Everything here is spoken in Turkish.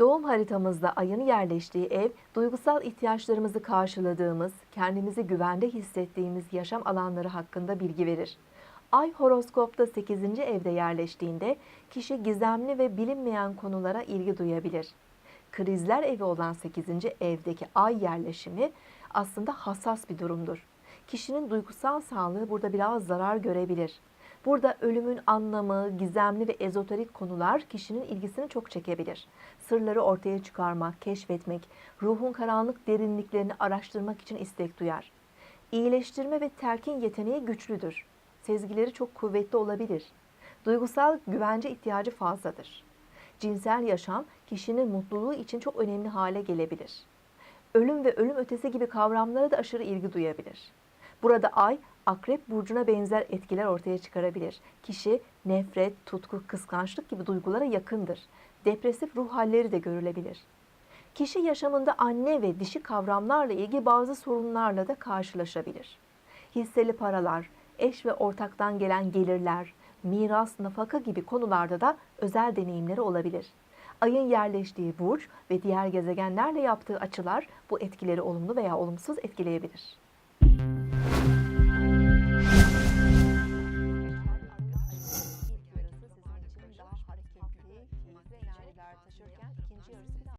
Doğum haritamızda ayın yerleştiği ev, duygusal ihtiyaçlarımızı karşıladığımız, kendimizi güvende hissettiğimiz yaşam alanları hakkında bilgi verir. Ay horoskopta 8. evde yerleştiğinde kişi gizemli ve bilinmeyen konulara ilgi duyabilir. Krizler evi olan 8. evdeki ay yerleşimi aslında hassas bir durumdur. Kişinin duygusal sağlığı burada biraz zarar görebilir. Burada ölümün anlamı, gizemli ve ezoterik konular kişinin ilgisini çok çekebilir. Sırları ortaya çıkarmak, keşfetmek, ruhun karanlık derinliklerini araştırmak için istek duyar. İyileştirme ve terkin yeteneği güçlüdür. Sezgileri çok kuvvetli olabilir. Duygusal güvence ihtiyacı fazladır. Cinsel yaşam kişinin mutluluğu için çok önemli hale gelebilir. Ölüm ve ölüm ötesi gibi kavramlara da aşırı ilgi duyabilir. Burada ay akrep burcuna benzer etkiler ortaya çıkarabilir. Kişi nefret, tutku, kıskançlık gibi duygulara yakındır. Depresif ruh halleri de görülebilir. Kişi yaşamında anne ve dişi kavramlarla ilgili bazı sorunlarla da karşılaşabilir. Hisseli paralar, eş ve ortaktan gelen gelirler, miras, nafaka gibi konularda da özel deneyimleri olabilir. Ayın yerleştiği burç ve diğer gezegenlerle yaptığı açılar bu etkileri olumlu veya olumsuz etkileyebilir. Sure.